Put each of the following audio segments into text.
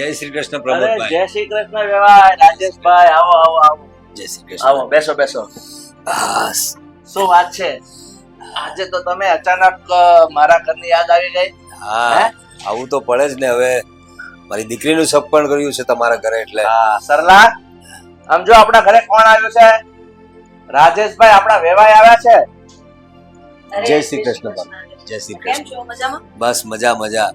જય શ્રી કૃષ્ણ પ્રમોદભાઈ. જય શ્રી કૃષ્ણ વેવાય રાજેશભાઈ આવો આવો આવો. જય શ્રી આવો બેસો બેસો. શું વાત છે? આજે તો તમે અચાનક મારા ઘરની યાદ આવી ગઈ. હા આવું તો પડે જ ને હવે. મારી દીકરીનું સપન કર્યું છે તમારા ઘરે એટલે. હા સરલા આમ જો આપણા ઘરે કોણ આવ્યું છે? રાજેશભાઈ આપણા વેવાય આવ્યા છે? જય શ્રી કૃષ્ણ. જય શ્રી કૃષ્ણ. બસ મજા મજા.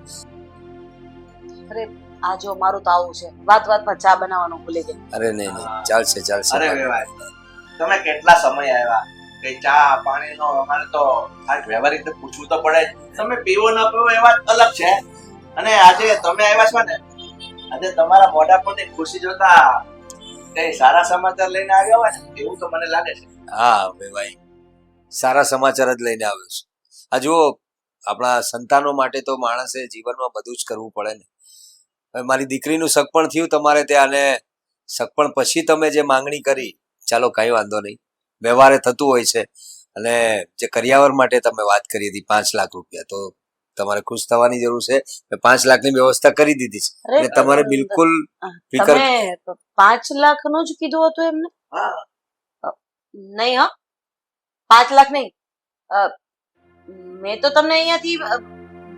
અરે આ જો મારું તો આવું છે. વાત વાતમાં ચા બનાવવાનું ભૂલી ગઈ. અરે નહીં નહીં. ચાલશે ચાલશે. અરે તમે કેટલા સમય આવ્યા? કે ચા પાણીનો અમારે તો આ વ્યવહારિક રીતે પૂછવું તો પડે તમે પીવો ન પીવો એ વાત અલગ છે. અને આજે તમે આવ્યા છો ને આજે તમારા મોઢા પરની ખુશી જોતા કઈ સારા સમાચાર લઈને આવ્યા હોય ને એવું તો મને લાગે છે. હા ભાઈ સારા સમાચાર જ લઈને આવ્યો છું. આ જુઓ આપણા સંતાનો માટે તો માણસે જીવનમાં બધું જ કરવું પડે ને. મારી દીકરીનું સગપણ થયું તમારે ત્યાં અને સગપણ પછી તમે જે માંગણી કરી ચાલો કઈ વાંધો નહીં. વ્યવહારે થતું હોય છે. અને જે કરિયાવર માટે તમે વાત કરી હતી પાંચ લાખ રૂપિયા તો તમારે ખુશ થવાની જરૂર છે. મેં પાંચ લાખની વ્યવસ્થા કરી દીધી છે. અને એટલે તમારે બિલકુલ ફિકર પાંચ લાખનું જ કીધું હતું એમને? નહીં હા. પાંચ લાખ નહીં. મેં તો તમને અહીંયાથી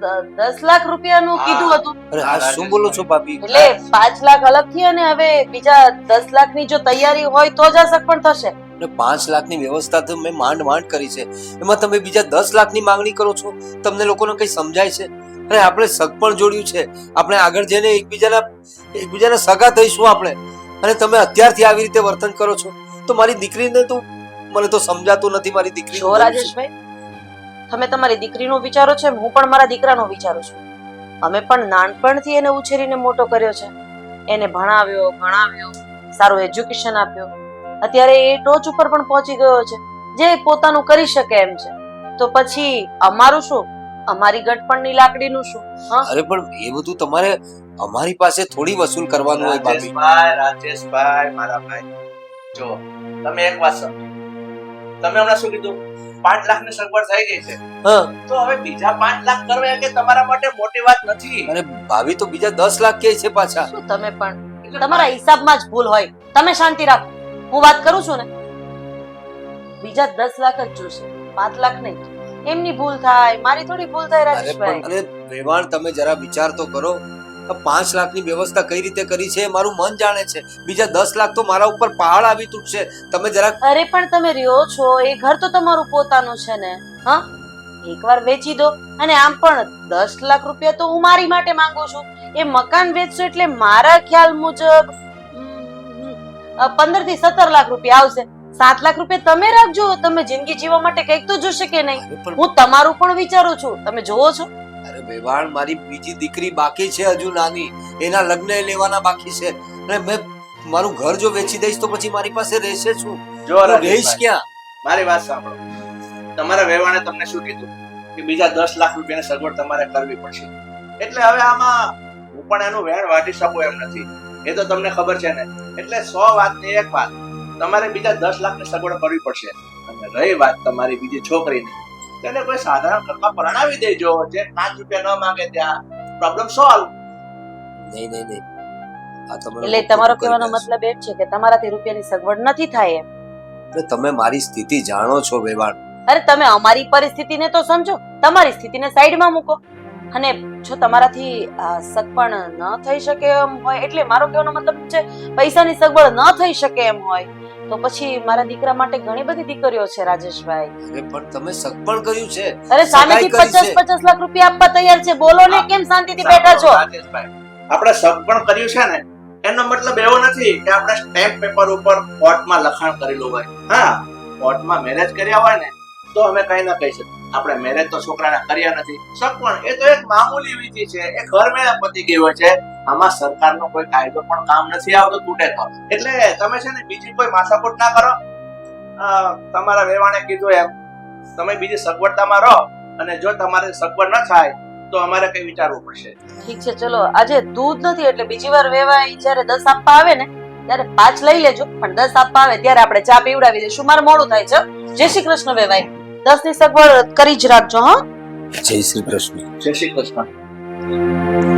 દસ લાખ રૂપિયાનું કીધું હતું. અરે આ શું બોલો છો ભાભી? એટલે પાંચ લાખ અલગથી અને હવે બીજા દસ લાખની જો તૈયારી હોય તો જ આ સગપણ થશે. અને પાંચ લાખની વ્યવસ્થા તો મેં માંડ માંડ કરી છે. એમાં તમે બીજા દસ લાખની માંગણી કરો છો? તમને લોકોને કઈ સમજાય છે? અરે આપણે સગપણ જોડ્યું છે. આપણે આગળ જઈને એકબીજાના એકબીજાના સગા થઈશું આપણે. અને તમે અત્યારથી આવી રીતે વર્તન કરો છો? તો મારી દીકરીને તો મને તો સમજાતું નથી મારી દીકરી રાજેશભાઈ તમે તમારી દીકરીનું વિચારો છે હું પણ મારા દીકરાનું વિચારું છું. અમે પણ નાનપણથી એને ઉછેરીને મોટો કર્યો છે. એને ભણાવ્યો ભણાવ્યો સારું એજ્યુકેશન આપ્યો. અત્યારે એ ટોચ ઉપર પણ પહોંચી ગયો છે. જે પોતાનું કરી શકે એમ છે. તો પછી અમારું શું? અમારી ગટપણની લાકડીનું શું? હા? અરે પણ એ બધું તમારે અમારી પાસે થોડી વસૂલ કરવાનું હોય રાજેશભાઈ રાજેશભાઈ મારા ભાઈ. જો તમે એક વાત સમજો. તમે હમણાં શું કીધું? પાંચ લાખની સગવડ થઈ ગઈ છે. તો હવે બીજા પાંચ લાખ કરવા કે તમારા માટે મોટી વાત નથી? અને ભાભી તો બીજા દસ લાખ કે છે પાછા? શું તમે પણ? તમારા હિસાબમાં જ ભૂલ હોય. તમે શાંતિ રાખો. હું વાત કરું છું ને? બીજા દસ લાખ જ જોશે. પાંચ લાખ નહીં. એમની ભૂલ થાય. મારી થોડી ભૂલ થાય અરે રાજેશભાઈ. અને વેવાણ તમે જરા વિચાર તો કરો. પાંચ લાખની વ્યવસ્થા કઈ રીતે કરી છે મારું મન જાણે છે. બીજા દસ લાખ તો મારા ઉપર પહાડ આવી તૂટશે. તમે જરા અરે પણ તમે રહ્યો છો એ ઘર તો તમારું પોતાનું છે ને. હા? એકવાર વેચી દો. અને આમ પણ દસ લાખ રૂપિયા તો હું મારી માટે માંગુ છું. એ મકાન વેચશો એટલે મારા ખ્યાલ મુજબ પંદરથી સત્તર લાખ રૂપિયા આવશે. સાત લાખ રૂપિયા તમે રાખજો. તમે જિંદગી જીવવા માટે કંઈક તો જોશે કે નહીં? હું તમારું પણ વિચારું છું. તમે જોવો છો. અરે વેવાણ મારી બીજી દીકરી બાકી છે હજુ નાની. એના લગ્ન લેવાના બાકી છે. અને મેં મારું ઘર જો વેચી દઈશ તો પછી મારી પાસે રહેશે શું? જો રહીશ ક્યાં? મારી વાત સાંભળો. તમારા વેવાણે તમને શું કીધું? કે બીજા દસ લાખ રૂપિયાની સગવડ તમારે કરવી પડશે. એટલે હવે આમાં હું પણ એનું વેણ વાટી શકું એમ નથી. એ તો તમને ખબર છે ને. એટલે સો વાતની એક વાત. તમારે બીજા દસ લાખની સગવડ કરવી પડશે. અને રહી વાત તમારી બીજી છોકરીની. તેને કોઈ સાધારણ ઘરમાં પરણાવી દેજો જે પાંચ રૂપિયા ન માંગે ત્યાં. પ્રોબ્લેમ સોલ્વ નહીં નહીં નહીં. આ તમે એટલે તમારો કહેવાનો મતલબ એ છે કે તમારાથી રૂપિયાની સગવડ નથી થાય એમ. એટલે તમે મારી સ્થિતિ જાણો છો વેવાણ અરે તમે અમારી પરિસ્થિતિને તો સમજો. તમારી સ્થિતિને સાઈડમાં મૂકો. અને જો તમારાથી સગપણ ન થઈ શકે એમ હોય એટલે મારો કહેવાનો મતલબ છે પૈસાની સગવડ ન થઈ શકે એમ હોય તો પછી મારા દીકરા માટે ઘણી બધી દીકરીઓ છે રાજેશભાઈ. અરે પણ તમે સગપણ કર્યું છે. અરે સામેથી સગાઈ કરી પચાસ છે. પચાસ લાખ રૂપિયા આપવા તૈયાર છે. બોલો ને કેમ શાંતિથી બેઠા છો? રાજેશભાઈ, આપણે સગપણ કર્યું છે ને એનો મતલબ એવો નથી કે આપણે સ્ટેમ્પ પેપર ઉપર કોર્ટમાં લખાણ કરેલું હોય. હા કોર્ટમાં મેરેજ કર્યા હોય ને તો અમે કઈ ના કહી શકીએ. આપણે મેરેજ તો છોકરાના કર્યા નથી. સગપણ એ તો એક મામૂલી વિધિ છે. એ ઘર મેળા પતી ગઈ હોય છે. આમાં સરકારનો કોઈ કાયદો પણ કામ નથી આવતો તૂટે તો. એટલે તમે છે ને બીજી કોઈ માથાકૂટ ના કરો. તમારા વેવાણે કીધું એમ. તમે બીજી સગવડતામાં રહો અને જો તમારે સગવડ ન થાય, તો અમારે કઈ વિચારવું પડશે. ઠીક છે, ચલો. આજે દૂધ નથી એટલે બીજી વાર વેવાય જ્યારે દસ આપવા આવે ને, ત્યારે પાંચ લઈ લેજો. પણ દસ આપવા આવે ત્યારે આપણે ચા પીવડાવી દઈશું. મારે મોડું થાય છે. જય શ્રી કૃષ્ણ વેવાય દસની સગવડ કરી જ રાખજો હા. જય શ્રી કૃષ્ણ. જય શ્રી કૃષ્ણ.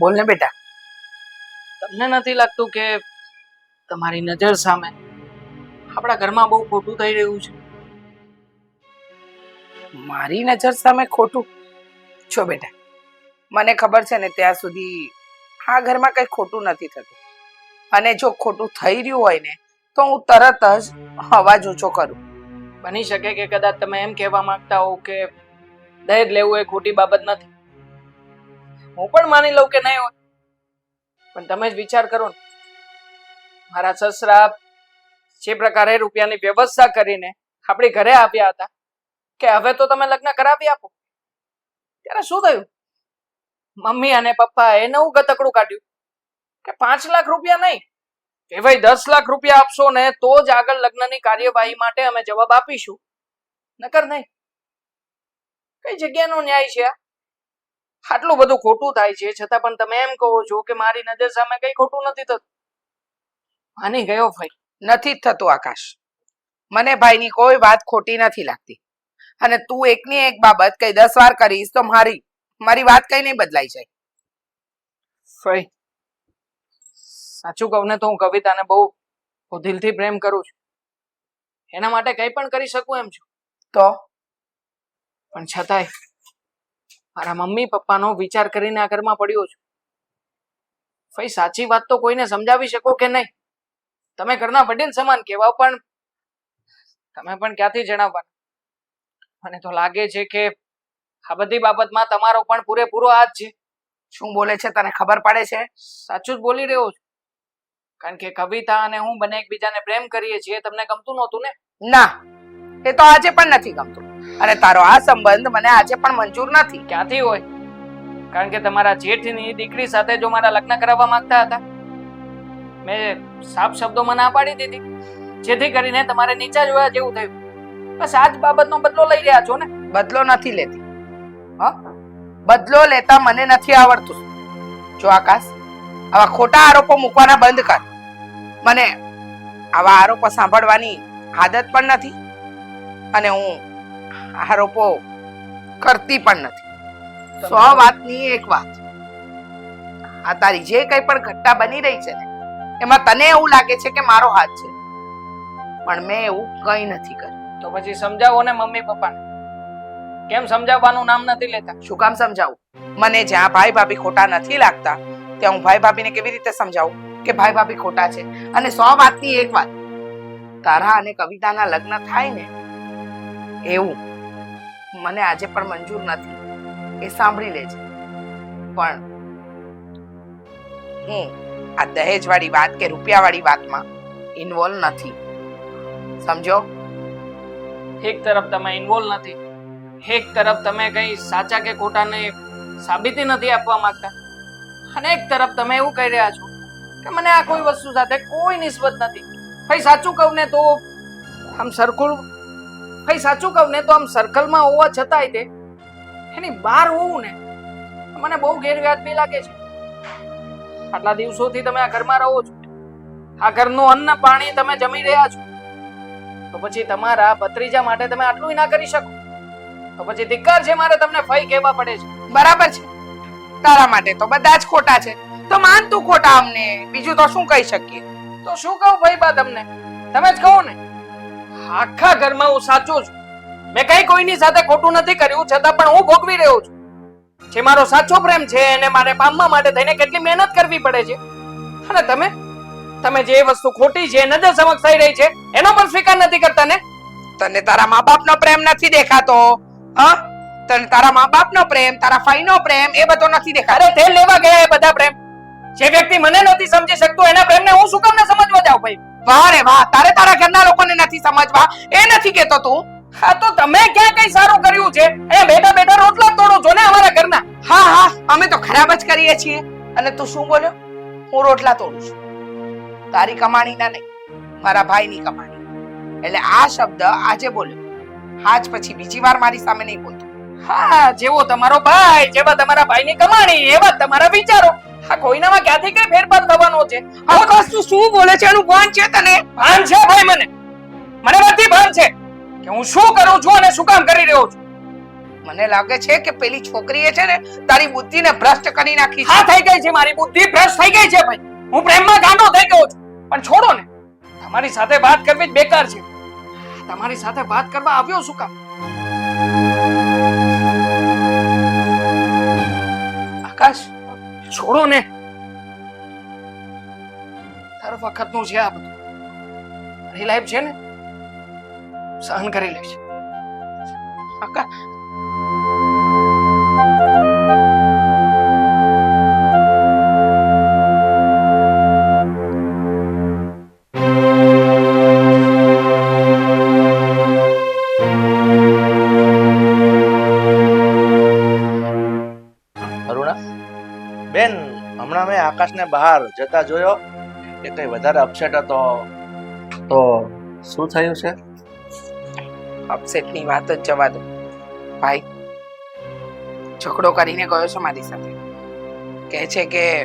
બોલ ને બેટા. તમને નથી લાગતું કે તમારી નજર સામે આપણા ઘરમાં બહુ ખોટું થઈ રહ્યું છે? મારી નજર સામે ખોટું? છો બેટા. મને ખબર છે ને ત્યાં સુધી આ ઘરમાં કંઈ ખોટું નથી થતું. અને જો ખોટું થઈ રહ્યું હોય ને તો હું તરત જ અવાજ ઊંચો કરું. બની શકે કે કદાચ તમે એમ કહેવા માંગતા હો કે દહેજ લેવું એ ખોટી બાબત નથી. હું પણ માની લઉં કે નહીં હોય. પણ તમે જ વિચાર કરો ને. મારા સસરા જે પ્રકારે રૂપિયાની વ્યવસ્થા કરીને આપણી ઘરે આવ્યા હતા, કે હવે તો તમે લગ્ન કરાવી આપો. ત્યારે શું થયું? મમ્મી અને પપ્પા એ નવું ગતકડું કાઢ્યું, કે પાંચ લાખ રૂપિયા નહીં. કે ભાઈ દસ લાખ રૂપિયા આપશો ને તો જ આગળ લગ્નની કાર્યવાહી માટે અમે જવાબ આપીશું. નકર નહીં. કઈ જગ્યાનો ન્યાય છે આ? આટલું બધું ખોટું થાય છે, છતાં પણ તમે એમ કહો છો કે મારી નજર સામે કઈ ખોટું નથી થતું. માની ગયો ભાઈ, નથી થતું આકાશ. મને ભાઈની કોઈ વાત ખોટી નથી લાગતી. અને તું એકની એક બાબત કઈ દસ વાર કરીશ તો મારી મારી વાત કઈ નહીં બદલાઈ જાય. ભાઈ, સાચું કહું ને તો હું કવિતાને બહુ દિલથી પ્રેમ કરું છું. એના માટે કંઈ પણ કરી શકું એમ છું. તો? પણ છતાંય મારા મમ્મી પપ્પાનો વિચાર કરીને આ ઘરમાં પડ્યો છું. ભાઈ, સાચી વાત તો કોઈને સમજાવી શકો કે નહીં? તમે ઘરના વડીલ સમાન કહેવાઓ, પણ તમે પણ ક્યાંથી જણાવવાના? મને તો લાગે છે કે આ બધી બાબતમાં તમારો પણ પૂરેપૂરો હાથ છે. શું બોલે છે? તને ખબર પડે છે? સાચું જ બોલી રહ્યો છું. કારણ કે કવિતા અને હું બંને એકબીજાને પ્રેમ કરીએ છીએ તમને ગમતું નહોતું ને? ના, એ તો આજે પણ નથી ગમતું. અને તારો આ સંબંધ મને આજે પણ મંજૂર નથી. ક્યાંથી હોય? કારણ કે તમારા જેઠની દીકરી સાથે જો મારા લગ્ન કરાવવા માંગતા હતા મેં સાફ શબ્દોમાં ના પાડી દીધી. જેથી કરીને તમારે નીચા જોયા જેવું થયું. બસ આ જ બાબતનો બદલો લઈ રહ્યા છો ને? બદલો નથી લેતી. હા? બદલો લેતા મને નથી આવડતું. જો આકાશ આવા ખોટા આરોપો મૂકવાના બંધ કર. મને આવા આરોપો સાંભળવાની આદત પણ નથી. અને હું આરોપો કરતી પણ નથી. સો વાતની એક વાત. આ તારી જે કઈ પણ ઘટના બની રહી છે ને એમાં તને એવું લાગે છે કે મારો હાથ છે? પણ મેં એવું કઈ નથી કર્યું. તો પછી સમજાવો ને મમ્મી પપ્પાને. કેમ સમજાવવાનું નામ નથી લેતા? શું કામ સમજાવું? મને જ્યાં ભાઈ ભાભી ખોટા નથી લાગતા ત્યાં હું ભાઈ ભાભીને કેવી રીતે સમજાવું કે ભાઈ ભાભી ખોટા છે? અને સો વાતની એક વાત. તારા અને કવિતાના લગ્ન થાય ને એવું મને આજે પણ મંજૂર નથી. એ સાંભળી લેજે. પણ હું આ દહેજ વાળી વાત કે રૂપિયા વાળી વાતમાં ઇન્વોલ્વ નથી. સમજો? એક તરફ તમે ઇન્વોલ્વ નથી, એક તરફ તમે કઈ સાચા કે ખોટાને સાબિતી નથી આપવા માંગતા, અને એક તરફ તમે એવું કહી રહ્યા છો કે મને આ કોઈ વસ્તુ સાથે કોઈ નિસ્બત નથી. ભાઈ, સાચું કહું ને તો આમ સરખું ભાઈ સાચું કહું ને તો આમ સર્કલમાં હોવા છતાંય તે એની બહાર હોવું ને મને બહુ ગેરવ્યાજબી લાગે છે. આટલા દિવસોથી તમે આ ઘરમાં રહો છો. આ ઘરનું અન્ન પાણી તમે જમી રહ્યા છો. તો પછી તમારા ભત્રીજા માટે તમે આટલું ના કરી શકો. તો પછી ધિક્કાર છે મારે તમને ફઈ કહેવા પડે છે. બરાબર છે. તારા માટે તો બધા જ ખોટા છે. તો માન તું ખોટા અમને. બીજું તો શું કહી શકીએ? તો શું કહું ભાઈ બા તમને? તમે જ કહો ને. આખા ઘરમાં હું સાચું છું. મેં કઈ કોઈની સાથે ખોટું નથી કર્યું છતાં પણ હું ભોગવી રહ્યો છું. જે મારો સાચો પ્રેમ છે એને મારે પામવા માટે થઈને કેટલી મહેનત કરવી પડે છે. અને તમે? તમે જે વસ્તુ ખોટી છે નજર સમક્ષ થઈ રહી છે એનો પણ સ્વીકાર નથી કરતા ને? તને તારા મા બાપનો પ્રેમ નથી દેખાતો. હા? તને તારા મા બાપનો પ્રેમ તારા ફાઈનો પ્રેમ એ બધો નથી દેખાતો. અરે તે લેવા ગયા એ બધા પ્રેમ. જે વ્યક્તિ મને નથી સમજી શકતો એના પ્રેમને હું શું કામ ન સમજવા જાઉં ભાઈ? વાહ રે વાહ, તારે તારા ઘરના લોકોને નથી સમજવા. એ નથી કેતો તું. હા, તો તમે ક્યાં કઈ સારું કર્યું છે? એ બેટા બેટા, રોટલા તોડો છો ને અમારા ઘરના. હા હા, અમે તો ખરાબ જ કરીએ છીએ. અને તું શું બોલ્યો? હું રોટલા તોડું છું. તારી કમાણીના નહીં, મારા ભાઈની કમાણી. એટલે આ શબ્દ આજે બોલ્યો. આજ પછી બીજી વાર મારી સામે નહીં બોલતો. હા, જેવો તમારો ભાઈ, જેવા તમારા ભાઈની કમાણી, એવા તમારા વિચારો. હા કોઈનામાં ક્યાંથી કઈ ફેરફાર થવાનો છે? આ વસ્તુ શું બોલે છે? એનું ભાન છે તને? ભાન છે ભાઈ મને. મને બધી ભાન છે કે હું શું કરું છું અને શું કામ કરી રહ્યો છું. મને લાગે છે કે પેલી છોકરીએ છે ને તારી બુદ્ધિને ભ્રષ્ટ કરી નાખી હા થઈ ગઈ છે મારી બુદ્ધિ ભ્રષ્ટ થઈ ગઈ છે ભાઈ. હું પ્રેમમાં ગાંડો થઈ ગયો છું. પણ છોડો ને. તમારી સાથે વાત કરવી જ બેકાર છે. તમારી સાથે વાત કરવા આવ્યો શું કામ? છોડો ને તાર વખતનું છે આ બધું. મારી લાઈફ છે ને, સહન કરી લઈશ છે હમણાં બહાર જતા જોયો એ કઈ વધારે અપસેટ હતો, તો શું થયું છે? અપસેટની વાત જ જવા દો. ભાઈ, ઝઘડો કરીને ગયો છો મારી સાથે. કહે છે કે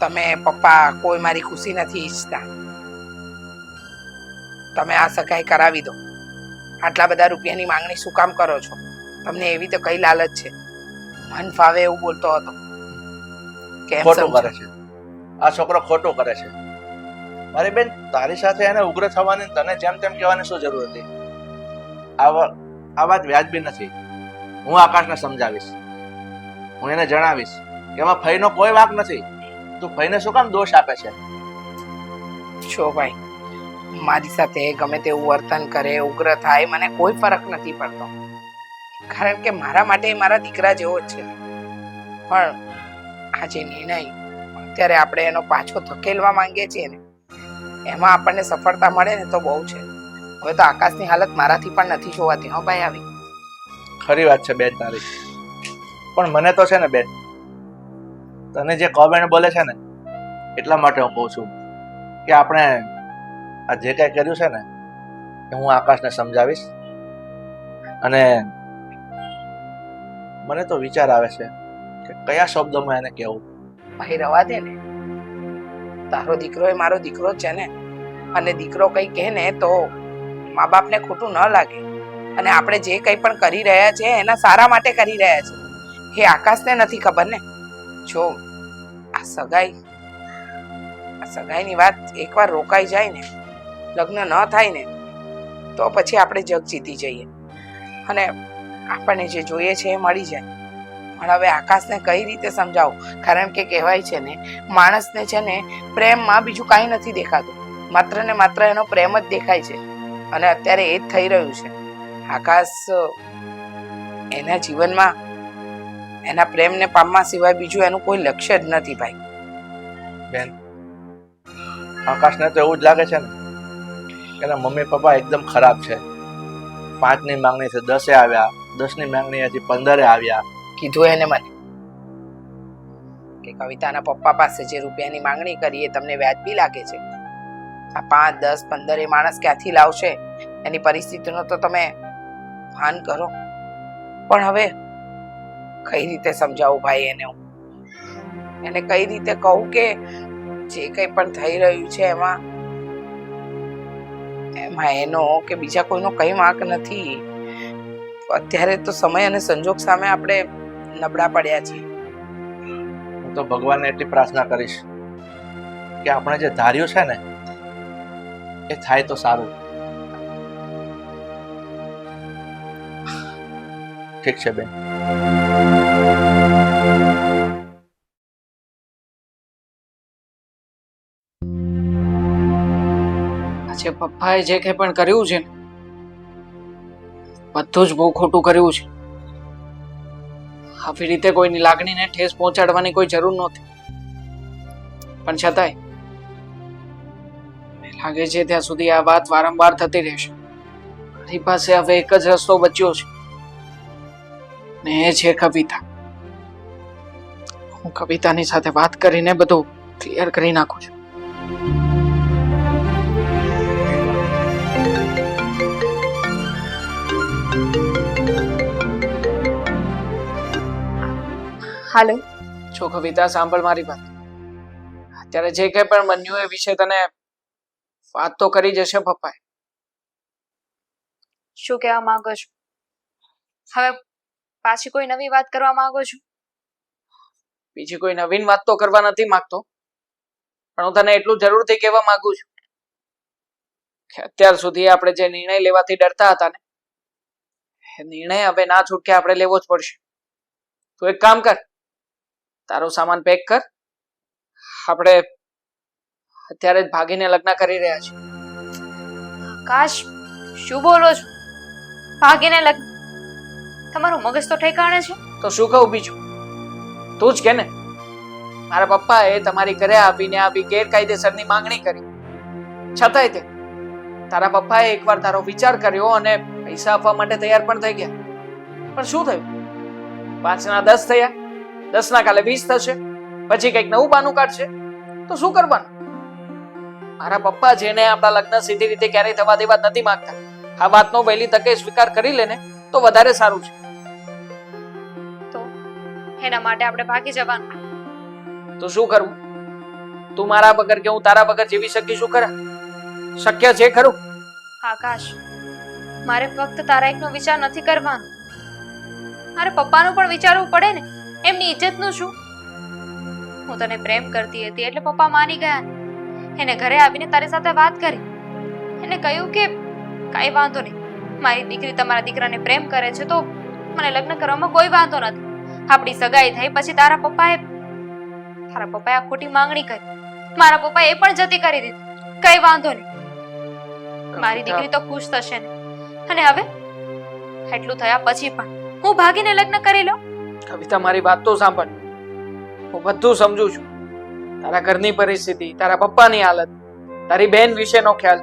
તમે પપ્પા કોઈ મારી ખુશી નથી ઈચ્છતા. તમે આ સગાઈ કરાવી દો. આટલા બધા રૂપિયાની માંગણી શું કામ કરો છો? તમને એવી તો કઈ લાલચ છે. મન ફાવે એવું બોલતો હતો. કેમ ખોટું કરે છે. આ છોકરો ખોટું કરે છે. મારી બેન તારી સાથે એને ઉગ્ર થવાની તને જેમ તેમ કહેવાની શું જરૂર હતી? આ આ વાત વ્યાજબી નથી. હું આકાશને સમજાવીશ. હું એને જણાવીશ. કે એમાં ફઈનો કોઈ વાંક નથી. તું ફઈને શું કામ દોષ આપે છે? છો ભાઈ મારી સાથે ગમે તેવું વર્તન કરે ઉગ્ર થાય મને કોઈ ફરક નથી પડતો. કારણ કે મારા માટે મારા દીકરા જેવો જ છે. પણ આ જે નિર્ણય. અત્યારે આપણે એનો પાછો ધકેલવા માંગીએ છીએ ને, એમાં આપણને સફળતા મળે ને તો બહુ છે. હવે તો આકાશની હાલત મારાથી પણ નથી જોવાતી, હો ભાઈ આવી. ખરી વાત છે બેન તારી. પણ મને તો છે ને બેન, તને જે કોમેન્ટ બોલે છે ને, એટલા માટે હું કહું છું કે આપણે આ જે કાંઈ કર્યું છે ને, એ હું આકાશને સમજાવીશ. અને મને તો વિચાર આવે છે કે કયા શબ્દમાં એને કહેવું? ભાઈ રવા દે ને? તારો દીકરો એ મારો દીકરો છે ને? અને દીકરો કઈ કહે ને તો મા બાપને ખોટું ન લાગે. અને આપણે જે કંઈ પણ કરી રહ્યા છે, એના સારા માટે કરી રહ્યા છે. એ આકાશને નથી ખબર ને? જો, આ સગાઈ, આ સગાઈની વાત એકવાર રોકાઈ જાય ને, લગ્ન ન થાય ને, તો પછી આપણે જગ જીતી જઈએ. અને આપણને જે જોઈએ છે એ મળી જાય. પણ હવે આકાશને કઈ રીતે સમજાવું? કારણ કે કહેવાય છે ને, માણસને છે ને, પ્રેમમાં બીજું કાંઈ નથી દેખાતું. માત્ર ને માત્ર એનો પ્રેમ જ દેખાય છે. અને અત્યારે એ જ થઈ રહ્યું છે. આકાશ, એના જીવનમાં, એના પ્રેમને પામવા સિવાય બીજું એનું કોઈ લક્ષ્ય જ નથી ભાઈ. બેન, આકાશને તો એવું જ લાગે છે ને એના મમ્મી પપ્પા એકદમ ખરાબ છે. પાંચની માંગણી છે, દસે આવ્યા, દસની માંગણી હતી પંદરે આવ્યા. કીધું એને મને. કે કવિતાના પપ્પા પાસે જે રૂપિયાની માંગણી કરી એ તમને વ્યાજબી લાગે છે? આ પાંચ, દસ, પંદર એ માણસ ક્યાંથી લાવશે? એની પરિસ્થિતિનો તો તમે ભાન કરો. પણ હવે કઈ રીતે સમજાવું ભાઈ એને હું? એને કઈ રીતે કહું કે જે કંઈ પણ થઈ રહ્યું છે એમાં એમાં એનો કે બીજા કોઈનો કઈ વાંક નથી. અત્યારે તો સમય અને સંજોગ સામે આપણે નબળા પડ્યા છીએ હું તો ભગવાનને એટલી પ્રાર્થના કરીશ કે આપણે જે ધાર્યું છે ને એ થાય તો સારું. ઠીક છે બેન. આજે પપ્પાએ જે કંઈ પણ કર્યું છે ને બધું જ બહુ ખોટું કર્યું છે. આવી રીતે કોઈની લાગણીને ઠેસ પહોંચાડવાની કોઈ જરૂર નહોતી. પણ છતાંય, મને લાગે છે ત્યાં સુધી આ વાત વારંવાર થતી રહેશે. મારી પાસે હવે એક જ રસ્તો બચ્યો છે. ને એ છે કવિતા. હું કવિતાની સાથે વાત કરીને બધું ક્લિયર કરી નાખું છું. હાલો. છો કવિતા સાંભળ મારી વાત. અત્યારે જે કંઈ પણ બન્યું એ વિશે તને વાત તો કરી જશે પપ્પાએ. શું કહેવા માંગો છો? હવે પાછી કોઈ નવી વાત કરવા માંગો છો? બીજી કોઈ નવીન વાત તો કરવા નથી માંગતો. પણ હું તને એટલું જરૂરથી કહેવા માંગુ છું કે અત્યાર સુધી આપણે જે નિર્ણય લેવાથી ડરતા હતા ને નિર્ણય હવે ના છૂટકે આપણે લેવો જ પડશે. તું એક કામ કર. તારો સામાન પેક કર. આપણે અત્યારે જ ભાગીને લગ્ન કરી રહ્યા છીએ. કાશ શું બોલો છો? ભાગીને લગ્ન? તમારું મગજ તો ઠેકાણે છે. તો શું કહું બીજું? તું જ કે ને. મારા પપ્પાએ તમારી ઘરે આપીને આપી ગેરકાયદેસરની માંગણી કરી. છતાંય તે તારા પપ્પાએ એકવાર તારો વિચાર કર્યો અને પૈસા આપવા માટે તૈયાર પણ થઈ ગયા. પણ શું થયું? પાંચના દસ થયા? દસના કાલે વીસ થશે પછી કંઈક નવું બાનું કાઢશે તો શું કરવાનું? મારા પપ્પા જેને આપણા લગ્ન સીધી રીતે ક્યારેય થવા દેવા નથી માંગતા આ વાતનો વહેલી તકે સ્વીકાર કરી લેને તો વધારે સારું છે. તો એના માટે આપણે ભાગી જવાનું. તો શું કરવું? તું મારા વગર કે હું તારા વગર જીવી શકી શું ખરા? શક્ય છે ખરું? આકાશ મારે ફક્ત તારા એકનો વિચાર નથી કરવાનો. મારે પપ્પાનું પણ વિચારવું પડે ને. એમની ઇજ્જતનું શું? હું તને પ્રેમ કરતી હતી એટલે પપ્પા માની ગયા. એને ઘરે આવીને તારી સાથે વાત કરી. એને કહ્યું કે કાંઈ વાંધો નહીં. મારી દીકરી તમારા દીકરાને પ્રેમ કરે છે તો મને લગ્ન કરવામાં કોઈ વાંધો નથી. આપણી સગાઈ થઈ પછી તારા પપ્પાએ તારા પપ્પાએ આ ખોટી માંગણી કરી. મારા પપ્પાએ એ પણ જતી કરી દીધી. કઈ વાંધો નહીં. મારી દીકરી તો ખુશ થશે ને. અને હવે એટલું થયા પછી પણ હું ભાગીને લગ્ન કરી લઉં? કવિતા, મારી વાત તો સાંભળ. હું બધું સમજુ છું. તારા ઘરની પરિસ્થિતિ, તારા પપ્પાની હાલત, તારી બેન વિશેનો ખ્યાલ,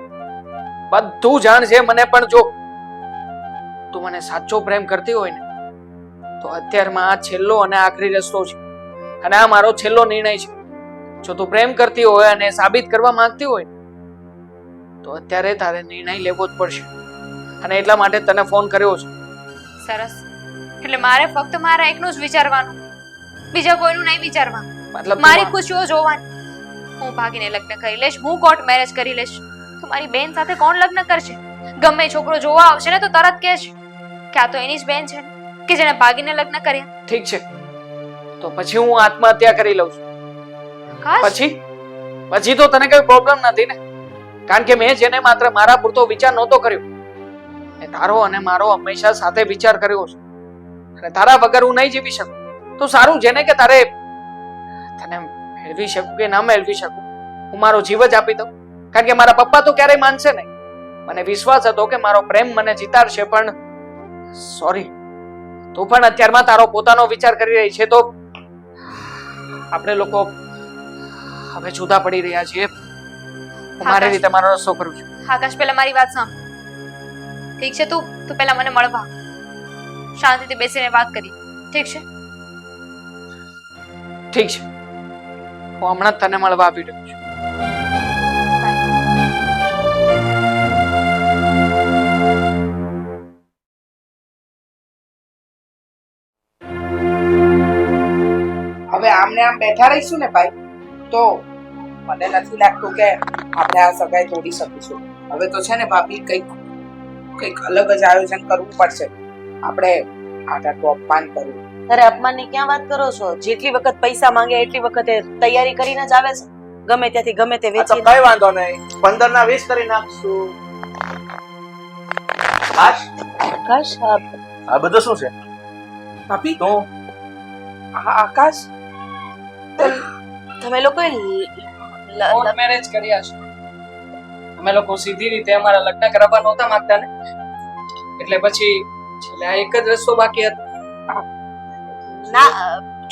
બધું જાણ છે મને પણ જો. તું મને સાચો પ્રેમ કરતી હોય ને, તો અત્યારમાં આ છેલ્લો અને આખરી રસ્તો છે. અને આ મારો છેલ્લો નિર્ણય છે. જો તું પ્રેમ કરતી હોય અને સાબિત કરવા માંગતી હોય તો અત્યારે તારે નિર્ણય લેવો જ પડશે. અને એટલા માટે તને ફોન કર્યો છે. સરસ. એટલે મારે ફક્ત મારા એકનું જ વિચારવાનું. બીજા કોઈનું નહીં વિચારવાનું. મતલબ મારી ખુશીઓ જોવાની. હું ભાગીને લગ્ન કરી લઈશ હું કોર્ટ મેરેજ કરી લઈશ. તો મારી બેન સાથે કોણ લગ્ન કરશે? ગમે છોકરો જોવા આવશે ને તો તરત કહેશે કે આ તો એની જ બેન છે કે જેને ભાગીને લગ્ન કર્યા. ઠીક છે. તો પછી હું આત્મહત્યા કરી લઉં છું. પછી? પછી તો તને કઈ પ્રોબ્લેમ નથી ને? કારણ કે મેં જેને માત્ર મારા પૂરતો વિચાર નહોતો કર્યો. એ તારો અને મારો હંમેશા સાથે વિચાર કર્યો છે. અને તારા વગર હું નહીં જીવી શકું. તો સારું છે ને કે તારે તને મેળવી શકું કે ના મેળવી શકું હું મારો જીવ જ આપી દઉં. કારણ કે મારા પપ્પા તો ક્યારેય માનશે નહીં. મને વિશ્વાસ હતો કે મારો પ્રેમ મને જીતાડશે પણ સોરી. તું પણ અત્યારમાં તારો પોતાનો વિચાર કરી રહી છે તો આપણે લોકો હવે જુદા પડી રહ્યા છીએ. હું મારી રીતે મારો રસ્તો કરું છું. આકાશ પહેલા મારી વાત સાંભળ. ઠીક છે તું? તું પહેલા મને મળવા. શાંતિથી બેસીને વાત કરી. ઠીક છે? ઠીક છે. હું હમણાં જ તને મળવા આવી રહ્યો છું. હવે આમને આમ બેઠા રહીશું ને ભાઈ તો મને નથી લાગતું કે આપણે આ સગાઈ તોડી શકીશું. હવે તો છે ને ભાભી કંઈક કંઈક અલગ જ આયોજન કરવું પડશે. આપણે આટલું અપમાન કરવું અરે અપમાનની ક્યાં વાત કરો છો? જેટલી વખત પૈસા માંગે એટલી વખતે તૈયારી કરીને જ આવે છે. ગમે ત્યાંથી ગમે તે વેચી કઈ વાંધો નહીં. પંદર ના વીસ કરી નાખશું. આશ આકાશ આ બધું શું છે? ભાભી? તો? આકાશ. તમે લોકોએ લ- લ- મેરેજ કર્યા છે. અમે લોકો સીધી રીતે અમારા લગ્ન કરાવવા નહોતા માંગતા ને. એટલે પછી છેલ્લે આ એક જ રસ્તો બાકી હતો. ના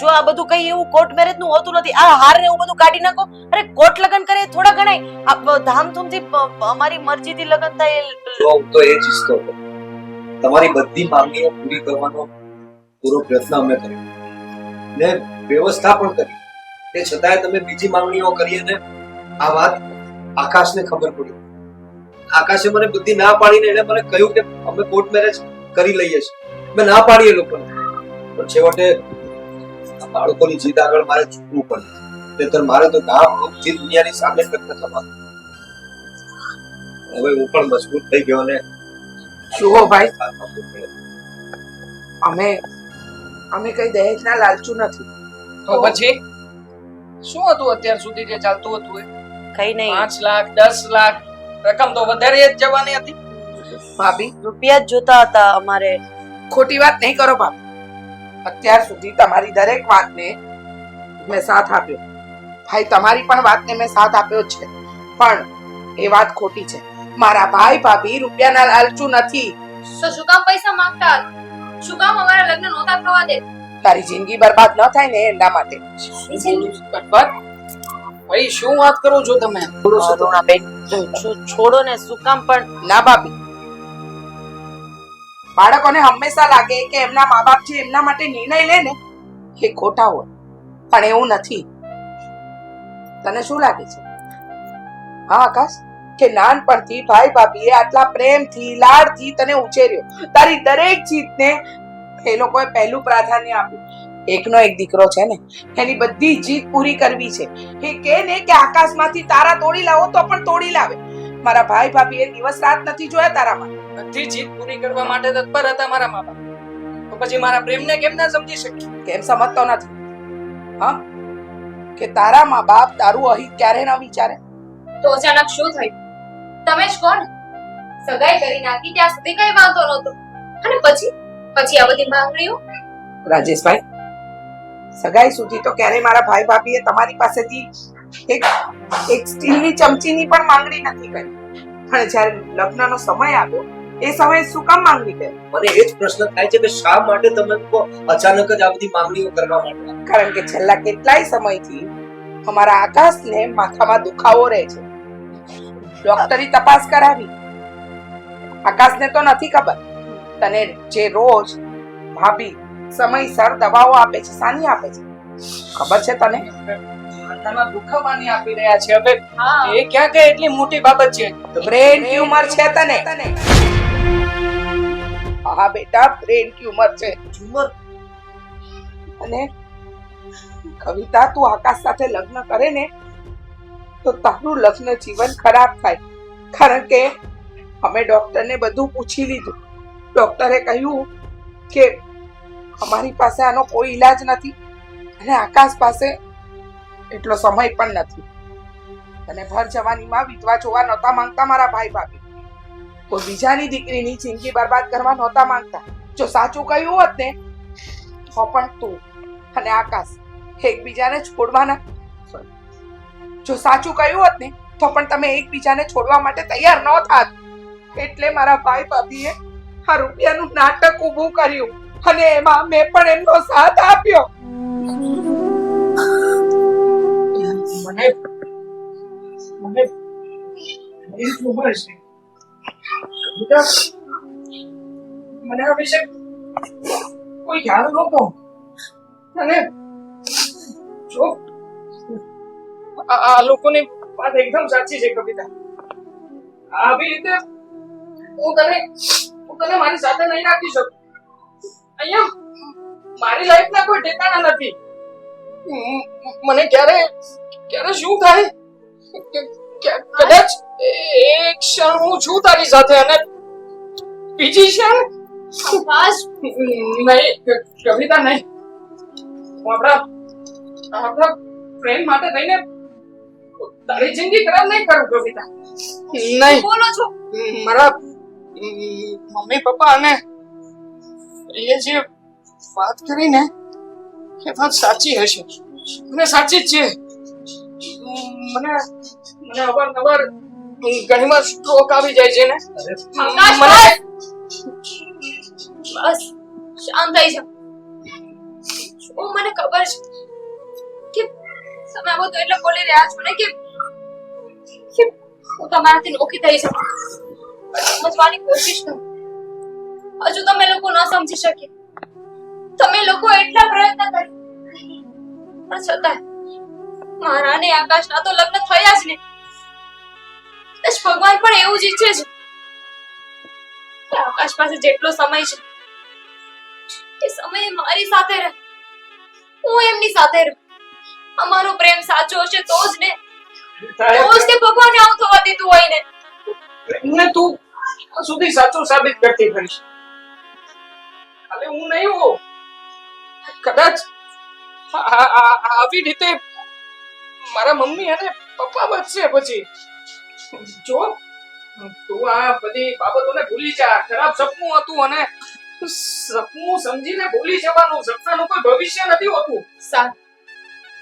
જો આ બધું કઈ એવું કોર્ટ મેરેજનું હોતું નથી આ હાર ને એવું બધું કાઢી નાખો. અરે કોર્ટ લગન કરે થોડા ગણાય આ ધામધૂમથી અમારી મરજીથી લગન થાય જો હું તો એ જ ઈચ્છતો હતો. તમારી બધી માંગણીઓ પૂરી કરવાનો પૂરો પ્રયત્ન અમે કર્યો. ને વ્યવસ્થા પણ કરી. તે છતાંય તમે બીજી માંગણીઓ કરી અને આ વાત આકાશને ખબર પડી. આકાશે મને બુદ્ધિ ના પાડીને એને મને કહ્યું કે અમે કોર્ટ મેરેજ કરી લઈએ છીએ. મેં ના પાડીએ લોકોને. પણ છેવટે આ બાળકોની જીદ આગળ મારે ઝૂકવું પડ્યું નહીંતર મારે તો ગામ લોકોથી દુનિયાની સામે જ વ્યક્ત થવાનું. હવે હું પણ મજબૂત થઈ ગયો ને. જુઓ ભાઈ અમે અમે કઈ દહેજના લાલચુ નથી. તો પછી? શું હતું અત્યાર સુધી જે ચાલતું હતું એ? કઈ નહીં. પાંચ લાખ દસ લાખ રકમ તો વધારે જ જવાની હતી. ભાભી? રૂપિયા જ જોતા હતા અમારે. ખોટી વાત નહીં કરો ભાભી. અત્યાર સુધી તમારી દરેક વાતને મેં સાથ આપ્યો. ભાઈ તમારી પણ વાતને મેં સાથ આપ્યો છે. પણ એ વાત ખોટી છે. મારા ભાઈ ભાભી રૂપિયાના લાલચુ નથી. તો શું કામ પૈસા માંગતા? શું કામ અમારા લગ્ન નહોતા થવા દે? તારી જિંદગી બરબાદ ન થાય ને એના માટે. ભાઈ શું વાત કરો છો તમે? છોડો ને શું કામ પણ. ના ભાભી. બાળકોને હંમેશા લાગે કે એમના મા બાપ જે એમના માટે નિર્ણય લે ને, એ ખોટા હોય. પણ એવું નથી. તને શું લાગે છે? હા, આકાશ? કે નાનપણથી ભાઈ ભાભીએ આટલા પ્રેમથી, લાડથી તને ઉછેર્યો. તારી દરેક જીતને એ લોકોએ પહેલું પ્રાધાન્ય આપ્યું. એકનો એક દીકરો છે ને, એની બધી જીત પૂરી કરવી છે. એ કે ને કે આકાશમાંથી તારા તોડી લાવો તો પણ તોડી લાવે. મારા ભાઈ ભાભીએ દિવસ રાત નથી જોયા તારા માટે બધી જીત પૂરી કરવા માટે તત્પર હતા મારા મા બાપ. તો પછી મારા પ્રેમને કેમ ના સમજી શકી કેમ સમજતો નથી? હા? કે તારા મા બાપ તારું અહિત ક્યારે ના વિચારે? તો અચાનક શું થયું? તમે જ કોણ? સગાઈ કરી નાખી ત્યાં સુધી કઈ વાંધો નહોતો. અને પછી? પછી આ બધી માંગણીઓ? રાજેશભાઈ સગાઈ સુધી તો ક્યારે મારા ભાઈ ભાભીએ તમારી પાસેથી એક એક સ્ટીલની ચમચીની પણ માંગણી નથી કરી. પણ જ્યારે લગ્નનો સમય આવ્યો એ સમયે શું કામ માંગણી કરી મને એ જ પ્રશ્ન થાય છે કે શા માટે તમે અચાનક જ આ બધી માંગણીઓ કરવા માટે કારણ કે છેલ્લા કેટલાય સમયથી અમારા આકાશને માથામાં દુખાવો રહે છે. ડોક્ટરી તપાસ કરાવી. આકાશને તો નથી ખબર. તને જે રોજ ભાભી સમયસર દવાઓ આપે છે સાની આપે છે? ખબર છે તને? માથામાં દુખાવાની આપી રહ્યા છે. હવે એ ક્યાં કે એટલી મોટી બાબત છે? બ્રેન ટ્યુમર છે તને. હા બેટા બ્રેન ટ્યુમર છે. ટ્યુમર અને કવિતા તું આકાશ સાથે લગ્ન કરે ને તો તારું લગ્ન જીવન ખરાબ થાય. કારણ કે અમે ડોક્ટરને બધું પૂછી લીધું. ડોક્ટરે કહ્યું કે અમારી પાસે આનો કોઈ ઈલાજ નથી અને આકાશ પાસે એટલો સમય પણ નથી. અને ભર જવાનીમાં વિધવા જોવા નહોતા માંગતા મારા ભાઈ ભાભી કોઈ બીજાની દીકરીની જિંદગી બરબાદ કરવા નહોતા માંગતા જો સાચું કહ્યું હોત ને તો પણ તું અને આકાશ એકબીજાને છોડવાના. જો સાચું કહ્યું હોત ને તો પણ તમે એકબીજાને છોડવા માટે તૈયાર ન થાત એટલે મારા ભાઈ ભાભીએ આ રૂપિયાનું નાટક ઊભું કર્યું અને એમાં મેં પણ એમનો સાથ આપ્યો મને મને એ ખબર છે મને આ વિશે કોઈ ખ્યાલ નહોતો. અને જો, આ લોકોની વાત એકદમ સાચી છે, કવિતા. આવી રીતે હું તને હું તને મારી સાથે નહીં રાખી શકું. અહીંયા મારી લાઈફના કોઈ ઠેકાણા નથી. મને ક્યારે ક્યારે શું થાય? કદાચ એક ક્ષણ હું છું તારી સાથે અને બીજી ક્ષણ બસ નહીં કવિતા નહીં. હું આપણા આપણા પ્રેમ માટે થઈને તારી જિંદગી ખરાબ નહીં કરું કવિતા નહીં. બોલો છો? મારા મમ્મી પપ્પા અને એ જે વાત કરી ને એ વાત સાચી હશે. મને સાચી જ છે. મને મને અવારનવાર ઘણીવાર સ્ટ્રોક આવી જાય છે ને. મને બસ. શાંત થઈ જાઓ. શું મને ખબર છે કે તમે આવો તો એટલે બોલી રહ્યા છો ને કે કે હું તમારાથી નોખી થઈ જાઉં. સમજવાની કોશિશ કરું. હજુ તમે લોકો ન સમજી શકે તમે લોકો એટલા પ્રયત્ન કરી પણ છતાં મારા અને આકાશના તો લગ્ન થયા જ ને કદાચ ભગવાન પણ એવું જ ઈચ્છે છે. કે આકાશ પાસે જેટલો સમય છે એ સમય મારી સાથે રહે. હું એમની સાથે રહું. અમારો પ્રેમ સાચો હશે તો જ ને. તો જ તે ભગવાને આવું થવા દીધું હોય ને. ને તું સુધી સાચું સાબિત કરતી ફરીશ. ખાલી હું નહીં હો કદાચ આવી રીતે મારા મમ્મી અને પપ્પા બચશે પછી. જો તું આ બધી બાબતોને ભૂલી જા. ખરાબ સપનું હતું અને સપનું સમજીને ભૂલી જવાનું. સપનાનું કોઈ ભવિષ્ય નથી હોતું. સારું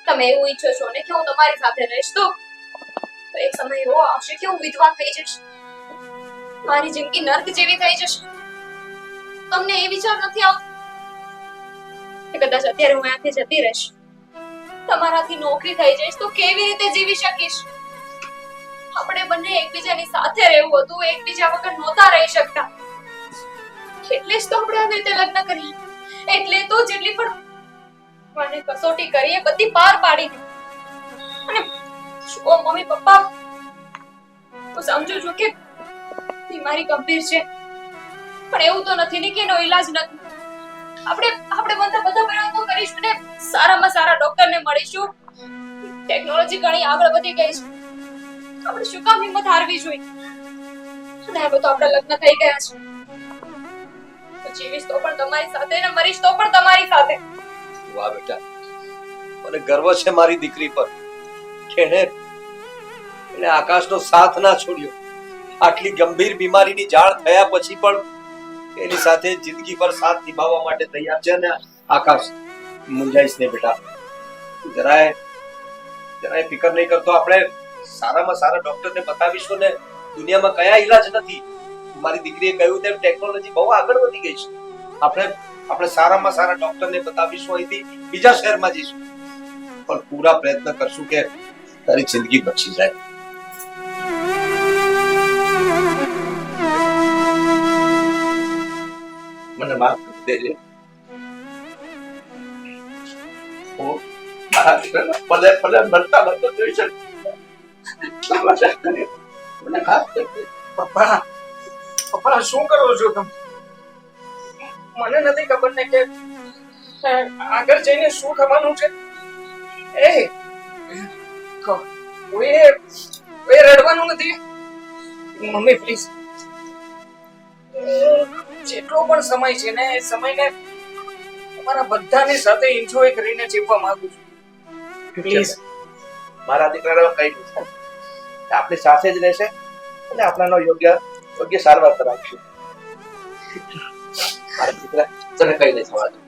તમે એવું ઈચ્છો છો ને કે હું તમારી સાથે રહીશ તો એક સમય એવો આવશે કે હું વિધવા થઈ જઈશ. મારી જિંદગી નર્ક જેવી થઈ જશે. તમને એ વિચાર નથી આવતો? કે કદાચ અત્યારે હું અહીંયાથી જતી રહીશ. તમારાથી નોકરી થઈ જઈશ તો કેવી રીતે જીવી શકીશ? આપણે બંને એકબીજાની સાથે રહેવું હતું, એકબીજા વગર નહોતા રહી શકતા. એટલે જ તો આપણે આવી રીતે લગ્ન કર્યા એટલે તો જેટલી પણ મને કસોટી કરીએ, બધી પાર પાડી અને ઓ મમ્મી, પપ્પા હું સમજુ છું કે બીમારી ગંભીર છે. પણ એવું તો નથી ને કે એનો ઈલાજ નથી આપણે આપણે બધા બધા પ્રયત્નો કરીશું ને. સારામાં સારા ડોક્ટરને મળીશું. ટેકનોલોજી ઘણી આગળ વધી ગઈ છે. આપણે શું કામ હિંમત હારવી જોઈએ? અને હવે તો આપણા લગ્ન થઈ ગયા છે. તો જીવીશ તો પણ તમારી સાથે ને મરીશ તો પણ તમારી સાથે. વાહ બેટા, મને ગર્વ છે મારી દીકરી પર. કે એને આકાશનો સાથ ના છોડ્યો. આટલી ગંભીર બીમારીની જાણ થયા પછી પણ એની સાથે જિંદગી પર સાથ નિભાવવા માટે તૈયાર છે ને આકાશ. મુંજાઈશ નહીં બેટા. જરાય જરાય ફિકર નહીં કરતો આપણે. સારામાં સારા ડોક્ટરને બતાવીશું ને દુનિયામાં કયા ઈલાજ નથી. મારી દીકરીએ કહ્યું તેમ ટેકનોલોજી બહુ આગળ વધી ગઈ છે. આપણે આપણે સારામાં સારા ડોક્ટરને બતાવીશું અહીંથી બીજા શહેરમાં જઈશું. પણ પૂરા પ્રયત્ન કરશું કે તારી જિંદગી બચી જાય. મને માફ કરી દેજે. ભલે ભલે મળતા મરતો જોઈ શકું. નથી મમ્મી પ્લીઝ જેટલો પણ સમય છે ને એ સમયને તમારા બધાની સાથે એન્જોય કરીને જીવવા માંગુ છું પ્લીઝ મારા દીકરાને કઈ નહીં થાય આપણી સાથે જ રહેશે અને આપણાનો યોગ્ય યોગ્ય સારવાર કરાવશે મારા દીકરા, તને કઈ નહીં થવા દઉં.